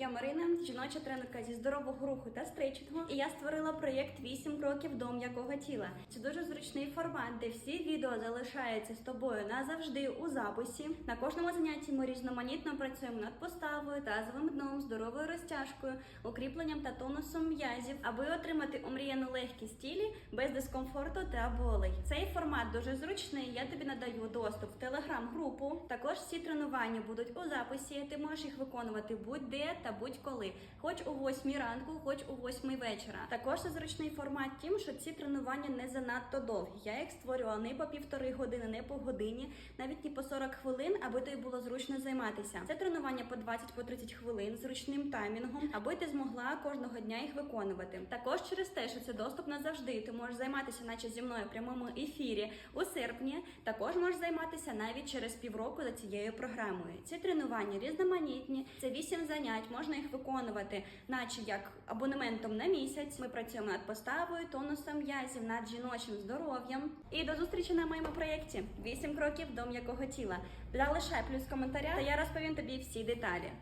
Я Марина, жіноча тренерка зі здорового руху та стрейчингу. І я створила проєкт 8 кроків до м'якого тіла. Це дуже зручний формат, де всі відео залишаються з тобою назавжди у записі. На кожному занятті ми різноманітно працюємо над поставою, тазовим дном, здоровою розтяжкою, укріпленням та тонусом м'язів, аби отримати омріяну легкість тілі без дискомфорту та болей. Цей формат дуже зручний. Я тобі надаю доступ в телеграм-групу. Також всі тренування будуть у записі. Ти можеш їх виконувати будь-де та будь-коли, хоч у 8 ранку, хоч у 8 вечора. Також зручний формат тим, що ці тренування не занадто довгі. Я їх створювала не по півтори години, не по годині, навіть не по 40 хвилин, аби тобі було зручно займатися. Це тренування по 20-30 хвилин з зручним таймінгом, аби ти змогла кожного дня їх виконувати. Також через те, що це доступ назавжди, ти можеш займатися, наче зі мною в прямому ефірі у серпні. Також можеш займатися навіть через півроку за цією програмою. Ці тренування різноманітні, це 8 занять, можна їх виконувати, наче як абонементом на місяць. Ми працюємо над поставою, тонусом м'язів, над жіночим здоров'ям. І до зустрічі на моєму проєкті 8 кроків до м'якого тіла. Залишай плюс коментаря, та я розповім тобі всі деталі.